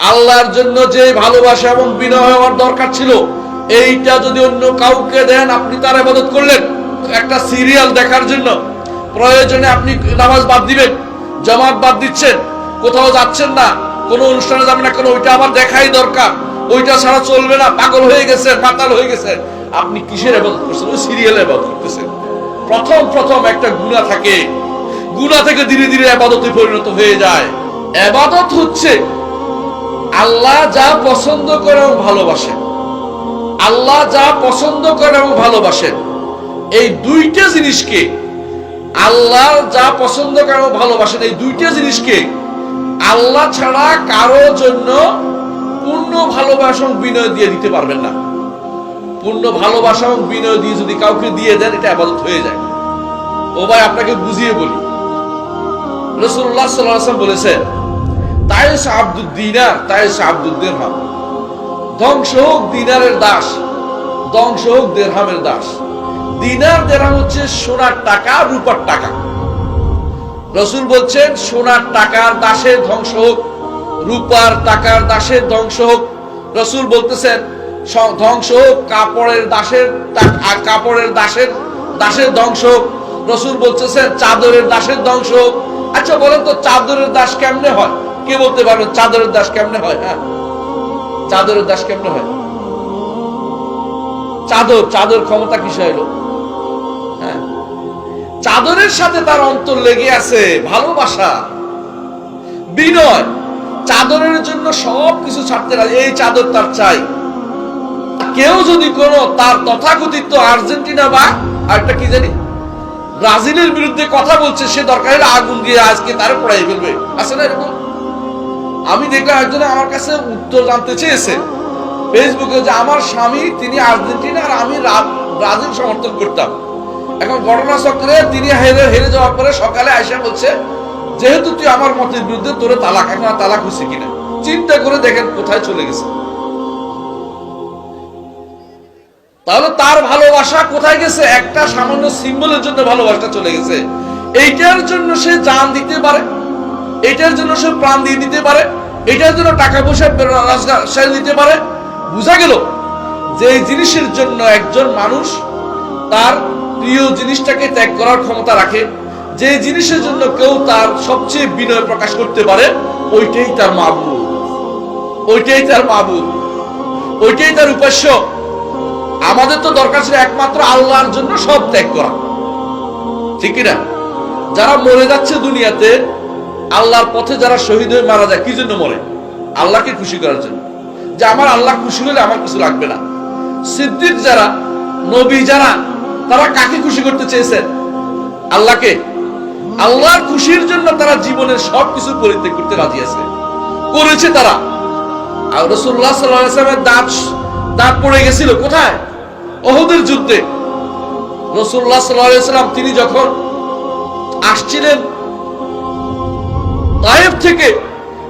আল্লাহর জন্য যে ভালোবাসা এবং বিনয় হওয়ার দরকার ছিল, এইটা যদি অন্য কাউকে দেন, আপনি তার ইবাদত করলেন। একটা সিরিয়াল দেখার জন্য। প্রয়োজনে আপনি নামাজ বাদ দিবেন, জামাত বাদ দিচ্ছেন, কোথাও যাচ্ছেন না, কোনো অনুষ্ঠানে যাবেন না কোনো, ওইটা আবার দেখাই দরকার। ওইটা ছাড়া চলবে না, পাগল হয়ে গেছে মাতাল হয়ে গেছে আপনি কিসের ইবাদত করছেন? ওই সিরিয়ালে ইবাদত করতেছেন। প্রথম প্রথম একটা গুণা থাকে। গুণা থেকে ধীরে ধীরে আবাদতে পরিণত হয়ে যায়। আবাদত হচ্ছে আল্লাহ যা পছন্দ করে এবং ভালোবাসেন। আল্লাহ যা পছন্দ করে এবং ভালোবাসেন। এই দুইটা জিনিসকে আল্লাহ যা পছন্দ করে এবং ভালোবাসেন, এই দুইটা জিনিসকে আল্লাহ ছাড়া কারও জন্য পূর্ণ ভালোবাসা এবং বিনয় দিয়ে দিতে পারবেন না। পূর্ণ ভালোবাসা এবং বিনয় দিয়ে যদি কাউকে দিয়ে দেন, এটা আবাদত হয়ে যায়। ও ভাই, আপনাকে বুঝিয়ে বলি। রসুল্লাহ সাল্লাম বলেছেন তাইস আব্দুল দিনার তাইস আব্দুল দেরহাম ধ্বংস হোক দিনারের দাস, ধ্বংস হোক দেরহামের দাস। দিনার দেরহাম হচ্ছে সোনার টাকা, রূপার টাকা। রসুল বলছেন, সোনার টাকার দাসের ধ্বংস হোক, রূপার টাকার দাসের ধ্বংস হোক। রসুল বলতেছেন ধ্বংস হোক, কাপড়ের দাসের কাপড়ের দাসের দাসের ধ্বংস হোক। রসুল বলতেছেন, চাদরের দাসের ধ্বংস হোক। আচ্ছা বলেন তো, চাদরের দাস কেমনে হয়? কে বলতে পারবেন চাদরের দাস কেমনে হয় হ্যাঁ? চাদরের দাস কেমনে হয়? চাদর চাদর ক্ষমতা কিসে হলো হ্যাঁ? চাদরের সাথে তার অন্তর লেগে আছে ভালোবাসা, বিনয়। চাদরের জন্য সব কিছু ছাড়তে এই চাদর তার চাই। কেউ যদি কোনো তার তথাকথিত আর্জেন্টিনা বা আরেকটা কি জানি, ব্রাজিলের বিরুদ্ধে কথা বলছে, সে দরকার হলে আগুন দিয়ে আজকে তার পড়াই ফেলবে। আছে না এরকম? আমি দেখলাম একজন আমার কাছে উত্তর জানতে চেয়েছে। ফেসবুকে যে আমার স্বামী, তিনি আর্জেন্টিনা আর আমি ব্রাজিল সমর্থন করতাম। এখন ঘটনা চক্রে তিনি হেরে হেরে যাওয়ার পরে সকালে আইসা বলছে, যেহেতু তুই আমার মতের বিরুদ্ধে তোরে তালাক, এখন আর তালাক হচ্ছে কিনা? চিন্তা করে দেখেন কোথায় চলে গেছে। তাহলে তার ভালোবাসা কোথায় গেছে? একটা সামান্য সিম্বলের জন্য ভালোবাসা চলে গেছে। এইটার জন্য সে জান দিতে পারে। এটার জন্য সে প্রাণ দিয়ে দিতে পারে, এটার জন্য টাকা পয়সা রোজগার দিতে পারে। বোঝা গেল যে জিনিসের জন্য একজন মানুষ তার প্রিয় জিনিসটাকে ত্যাগ করার ক্ষমতা রাখে। যে জিনিসের জন্য কেউ তার সবচেয়ে বিনয় প্রকাশ করতে পারে, ওইটাই তার মাহবুব ওইটাই তার মাহবুব ওইটাই তার উপাস্য। আমাদের তো দরকার ছিল একমাত্র আল্লাহর জন্য সব ত্যাগ করা। ঠিক কিনা? যারা মরে যাচ্ছে দুনিয়াতে আল্লাহর পথে যারা শহীদ হয়ে মারা যায়, কি জন্য মরে? আল্লাহকে খুশি করার জন্য। যে আমার আল্লাহ খুশি হলে আমার কিছু লাগবে না। সিদ্দিক যারা, নবী যারা, তারা কাকে খুশি করতে চেয়েছেন? আল্লাহকে। আল্লাহর খুশির জন্য তারা জীবনের সব কিছু পরিত্যাগ করতে রাজি আছে। করেছে তারা। আর রসুল্লাহ সাল্লামের দাঁত দাঁত পড়ে গেছিল কোথায়? অহুদের যুদ্ধে। রসুল্লাহ সাল্লাম তিনি যখন আসছিলেন তায়েব থেকে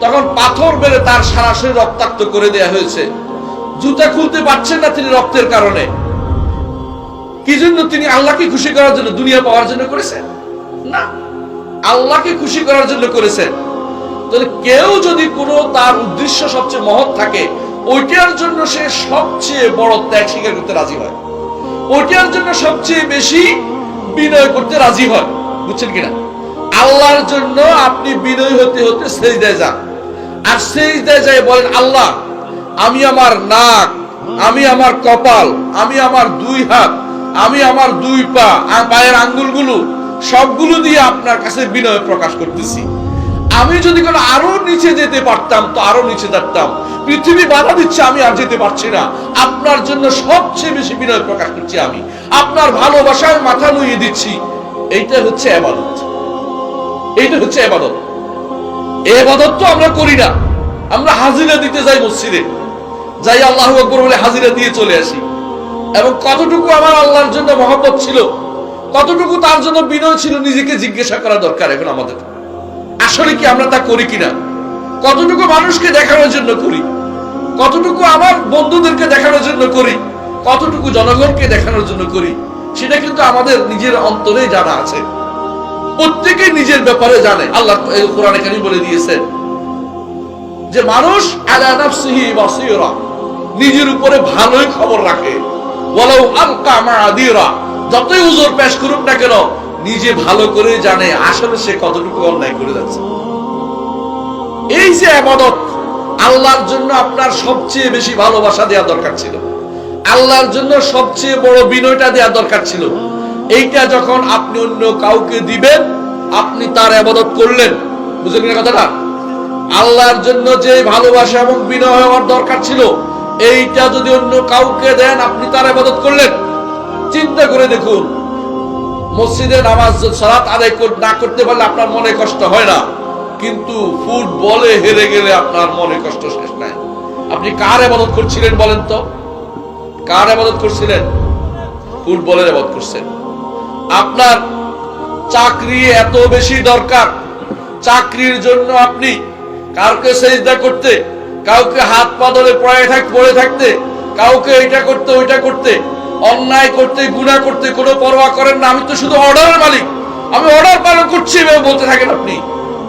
তখন পাথর বেড়ে তার সারা শরীর রক্তাক্ত করে দেয়া হয়েছে। জুতা খুলতে পারছেন না তিনি রক্তের কারণে। কি জন্য তিনি আল্লাহকে খুশি করার জন্য দুনিয়া পাওয়ার জন্য করেছেন? না, আল্লাহকে খুশি করার জন্য করেছেন। তাহলে কেউ যদি কোনো তার উদ্দেশ্য সবচেয়ে মহৎ থাকে, ওইটার জন্য সে সবচেয়ে বড় ত্যাগ স্বীকার করতে রাজি হয়। ওইটার জন্য সবচেয়ে বেশি বিনয় করতে রাজি হয়। বুঝছেন কিনা? আল্লাহর জন্য আপনি বিনয় হতে হতে সেজদায় যান। আর সেজদায় যায় বলেন, আল্লাহ, আমি আমার নাক, আমি আমার কপাল, আমি আমার দুই হাত, আমি আমার দুই পা, আর পায়ের আঙ্গুলগুলো, সবগুলো দিয়ে আপনার কাছে বিনয় প্রকাশ করতেছি। আমি যদি কোনো আরও নিচে যেতে পারতাম, তো আরও নিচে যেতাম পৃথিবী বাধা দিচ্ছে, আমি আর যেতে পারছি না। আপনার জন্য সবচেয়ে বেশি বিনয় প্রকাশ করছি আমি। আপনার ভালোবাসায় মাথা নুয়ে দিচ্ছি। এইটা হচ্ছে আবাদত। এইটা হচ্ছে আবাদত এবাদত তো আমরা করি না। আমরা হাজিরা দিতে যাই মসজিদে। যাই আল্লাহ আকবর বলে হাজিরা দিয়ে চলে আসি। এবং কতটুকু আমার আল্লাহর জন্য মহব্বত ছিল, কতটুকু তার জন্য বিনয় ছিল, নিজেকে জিজ্ঞাসা করা দরকার এখন আমাদের। আসলে কি আমরা তা করি কিনা? কতটুকু মানুষকে দেখানোর জন্য করি? কতটুকু আমার বন্ধুদেরকে দেখানোর জন্য করি? কতটুকু জনগণকে দেখানোর জন্য করি? সেটা কিন্তু আমাদের নিজের অন্তরে জানা আছে। প্রত্যেকে নিজের ব্যাপারে জানে। আল্লাহ কোরআনে বলে দিয়েছেন যে, মানুষ নিজের উপরে ভালোই খবর রাখে। আলকা যতই উজর পেশ করুক না কেন, নিজে ভালো করে জানে, আসলে সে কতটুকু অন্যায় করে যাচ্ছে। এই যে আবাদত, আল্লাহর জন্য আপনার সবচেয়ে বেশি ভালোবাসা দেওয়া দরকার ছিল। আল্লাহর জন্য সবচেয়ে বড় বিনয়টা দেওয়া দরকার ছিল। এইটা যখন আপনি অন্য কাউকে দিবেন, আপনি তার আবাদত করলেন। বুঝলেন না কথাটা? আল্লাহর জন্য যে ভালোবাসা এবং বিনয় হওয়ার দরকার ছিল, এইটা যদি অন্য কাউকে দেন, আপনি তার আবাদত করলেন। চিন্তা করে দেখুন, মসজিদে নামাজ, সালাত আদায় না করতে পারলে আপনার মনে কষ্ট হয় না। কিন্তু ফুটবলে হেরে গেলে আপনার মনে কষ্ট শেষ নাই। আপনি কার আবাদত করছিলেন বলেন তো? কার আবাদত করছিলেন? ফুটবলের আবাদত করছেন। আপনার চাকরি এত বেশি দরকার। চাকরির জন্য আপনি কাউকে সেজদা করতে, কাউকে হাত পা ধরে পড়ে থাক, পড়ে থাকতে, কাউকে এটা করতে, ওইটা করতে, অন্যায় করতে গুণা করতে কোনো পরোয়া করেন না। আমি তো শুধু অর্ডারের মালিক। আমি অর্ডার পালন করছি এভাবে বলতে থাকেন আপনি।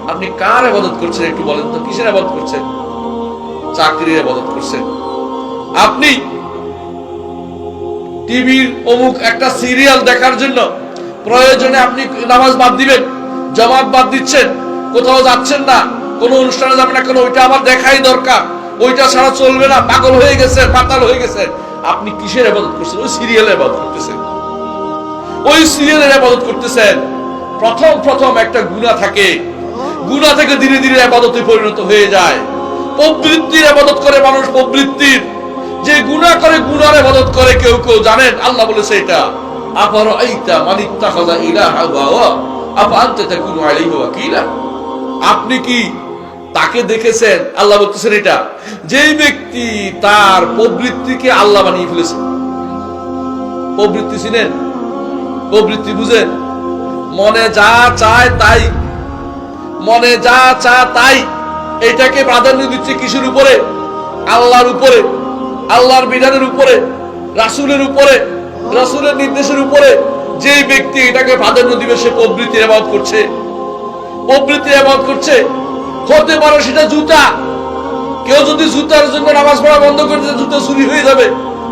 আপনি কার আবাদত করছেন একটু বলেন তো? কিসের আবাদত করছেন? চাকরির আবাদত করছেন। আপনি টিভির অমুক একটা সিরিয়াল দেখার জন্য প্রয়োজনে আপনি নামাজ বাদ দিবেন জামাত বাদ দিচ্ছেন, কোথাও যাচ্ছেন না, কোনো অনুষ্ঠানে যাবেন না কেন ওইটা আবার দেখাই দরকার। ওইটা ছাড়া চলবে না, পাগল হয়ে গেছে পাতাল হয়ে গেছে আপনি কিসের আবাদত করছেন? ওই সিরিয়ালের আবাদত করতেছেন। ওই সিরিয়ালের আবাদত করতেছেন। প্রথম প্রথম একটা গুণা থাকে। গুণা থেকে ধীরে ধীরে আবাদতে পরিণত হয়ে যায়। প্রবৃত্তির আবাদত করে মানুষ প্রবৃত্তির। যে গুণা করে গুনার আবাদত করে কেউ কেউ জানেন? আল্লাহ বলেছে এটা। আপার আইতা মানিত্তা খাজা ইলাহা ওয়া আপা আনতে তাকুনু আলাইহি ওয়াকিলা? আপনি কি তাকে দেখেছেন? আল্লাহ বলতেছেন এটা। যেই ব্যক্তি তার প্রবৃত্তিকে আল্লাহ বানিয়ে ফেলেছে। প্রবৃত্তি ছিলেন প্রবৃত্তি বুঝেন? মনে যা চায় তাই। মনে যা চা তাই। এটাকে প্রাধান্য দিচ্ছে কিসের উপরে? আল্লাহর উপরে। আল্লাহর বিধানের উপরে। রাসূলের উপরে। রাসূলের নির্দেশের উপরে যে ব্যক্তি এটাকে প্রাধান্য দিবে সে প্রবৃত্তির আবাদ করছে। প্রবৃত্তির আবাদ করছে। হতে পারে সেটা জুতা। কেউ যদি জুতার জন্য নামাজ পড়া বন্ধ করে দেয়, জুতা চুরি হয়ে যাবে।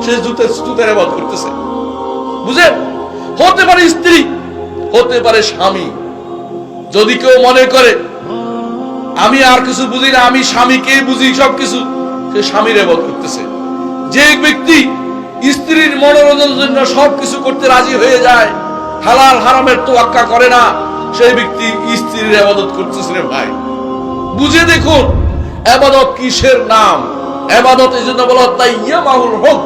সে জুতা জুতার আবাদ করতেছে। বুঝেন? হতে পারে স্ত্রী হতে পারে স্বামী। যদি কেউ মনে করে আমি আর কিছু বুঝি না আমি স্বামীকে বুঝি সবকিছু সে স্বামীর এবাদ করতেছে। যে ব্যক্তি স্ত্রীর মনোরঞ্জনের জন্য সব কিছু করতে রাজি হয়ে যায়। হালাল হারামের তোয়াক্কা করে না। সেই ব্যক্তি স্ত্রীর আবাদত করতেছে রে ভাই। বুঝে দেখুন, আবাদত কিসের নাম? আবাদত এই জন্য বলা তাই মাহুল হোক।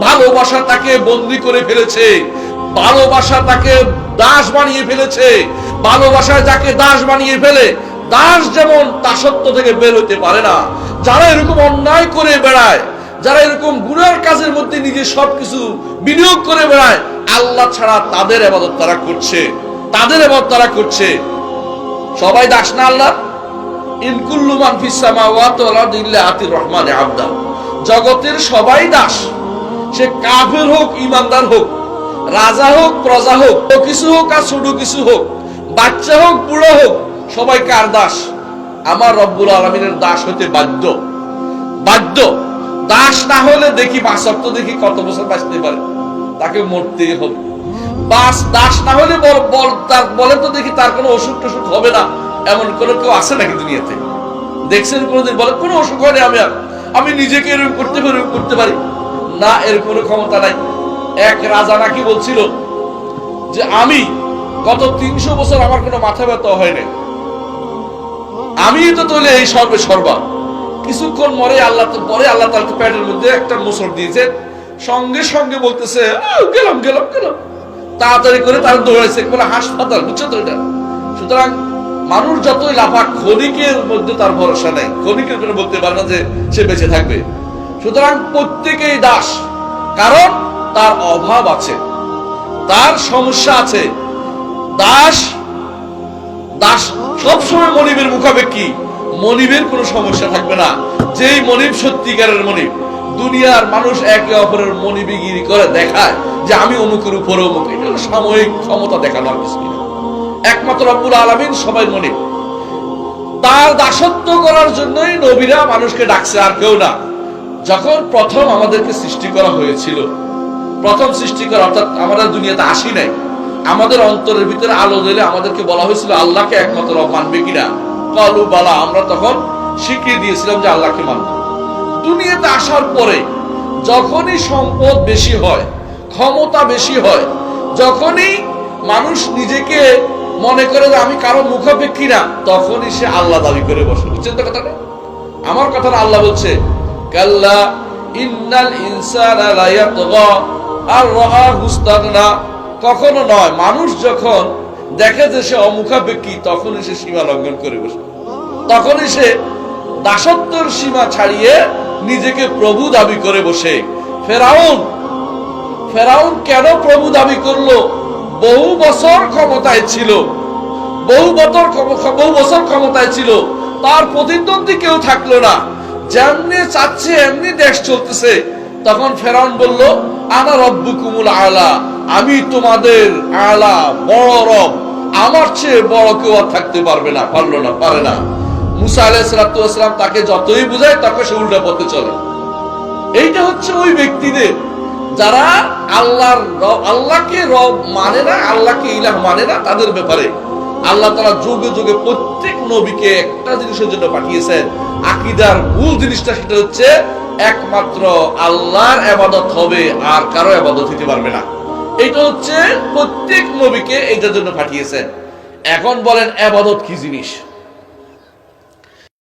ভালোবাসা তাকে বন্দি করে ফেলেছে। ভালোবাসা তাকে দাস বানিয়ে ফেলেছে। ভালোবাসায় যাকে দাস বানিয়ে ফেলে, দাস যেমন দাসত্ব থেকে বের হতে পারে না। যারা এরকম অন্যায় করে বেড়ায় যারা এরকম গুনার কাজের মধ্যে নিজের সবকিছু বিনিয়োগ করে বেড়ায়, আল্লাহ ছাড়া তাদের আবাদত তারা করছে। তাদের আবাদত তারা করছে। সবাই দাস না আল্লাহ ইনকুল্লু মান ফিস সামাওয়াতি ওয়াল আরদি ইল্লা আতির রহমানে আবদা। জগতের সবাই দাস। সে কাফের হোক ইমানদার হোক, রাজা হোক, প্রজা হোক, ও কিছু হোক আর ছোট কিছু হোক, বাচ্চা হোক, বুড়ো হোক, সবাই কার দাস? আমার রব্বুল আলমিনের দাস হতে বাধ্য। বাধ্য। দাস না হলে দেখি বাঁচব তো দেখি কত বছর বাঁচতে পারে। তাকে মরতে হবে। বাস, দাস না হলে বল তো দেখি তার কোনো অসুখ টসুখ হবে না। এমন কোনো কেউ নাকি দুনিয়াতে? দেখছেন কোনোদিন বলে, কোনো অসুখ আমি আর। আমি নিজেকে এরকম করতে পারি করতে পারি। না এর কোনো ক্ষমতা নাই। এক রাজা নাকি বলছিল যে, আমি গত তিনশো বছর আমার কোনো মাথা ব্যথা হয়নি আমি তো তাহলে এই সর্বে সর্বা কিছুক্ষণ মরে আল্লাহ পরে আল্লাহ তার প্যাটের মধ্যে একটা মোসর দিয়েছে। সঙ্গে সঙ্গে বলতেছে গেলাম গেলাম গেলাম। তাড়াতাড়ি করে তার দৌড়াইছে বলে হাসপাতাল, বুঝছ তো এটা? সুতরাং মানুষ যতই লাফা ক্ষণিকের মধ্যে তার ভরসা নেই। ক্ষণিকের করে বলতে পারে না যে সে বেঁচে থাকবে। সুতরাং প্রত্যেকেই দাস, কারণ তার অভাব আছে, তার সমস্যা আছে। দাস দাস সবসময় মনিবের মুখাপেক্ষি। মনিবের কোনো সমস্যা থাকবে না। যেই মনিব সত্যিকারের মনিব, দুনিয়ার মানুষ একে অপরের মনিবিগিরি করে দেখায় যে আমি অমুকের উপরে অমুক। এটা সাময়িক ক্ষমতা দেখানো কিছু একমাত্র রব্বুল আলমিন সবাই মনিব। তার দাসত্ব করার জন্যই নবীরা মানুষকে ডাকছে আর কেউ না। যখন প্রথম আমাদেরকে সৃষ্টি করা হয়েছিল, প্রথম সৃষ্টি করা, অর্থাৎ আমরা দুনিয়াতে আসি নাই, আমাদের অন্তরের ভিতরে আলো দিলে আমাদেরকে বলা হয়েছিল, আল্লাহকে একমাত্র মানবে কিনা? কলু বালা, আমরা তখন শিখিয়ে দিয়েছিলাম যে আল্লাহকে মানব। দুনিয়াতে আসার পরে যখনই সম্পদ বেশি হয়, ক্ষমতা বেশি হয়, যখনই মানুষ নিজেকে মনে করে যে আমি কারও মুখাপেক্ষী না, তখনই সে আল্লাহ দাবি করে বসে। বুঝছেন তো কথাটা? আমার কথাটা আল্লাহ বলছে, কাল্লা ইন্নাল ইনসানা লা ইয়াতগা, আর রাআ হুস্তাগনা কখনো নয়, মানুষ যখন দেখে যে সে অমুখাপেক্ষী, তখনই সে সীমা লঙ্ঘন করে বসে। তখনই সে দাসত্বর সীমা ছাড়িয়ে নিজেকে প্রভু দাবি করে বসে। ফেরাউন ফেরাউন কেন প্রভু দাবি করল? বহু বছর ক্ষমতায় ছিল। বহু বছর বহু বছর ক্ষমতায় ছিল। তার প্রতিদ্বন্দ্বী কেউ থাকল না। যেমনি চাচ্ছে, এমনি দেশ চলতেছে। তখন ফেরাউন বলল, আনা রব্বু কুমুল আলা। আমি তোমাদের আলা, বড় রব। আমার চেয়ে বড় কেউ আর থাকতে পারবে না, পারল না, পারে না। মুসা আলাইসালাম তাকে যতই বুঝায় তাকে সে উল্টা পথে চলে। এইটা হচ্ছে ওই ব্যক্তিদের যারা আল্লাহর আল্লাহকে রব মানে না, আল্লাহকে ইলাহ মানে না, তাদের ব্যাপারে আল্লাহ তারা যুগে যুগে প্রত্যেক নবীকে একটা জিনিসের জন্য পাঠিয়েছেন। আকিদার মূল জিনিসটা সেটা হচ্ছে, একমাত্র আল্লাহর আবাদত হবে আর কারও আবাদত হতে পারবে না। এটা হচ্ছে প্রত্যেক নবীকে এটার জন্য পাঠিয়েছেন। এখন বলেন আবাদত কি জিনিস?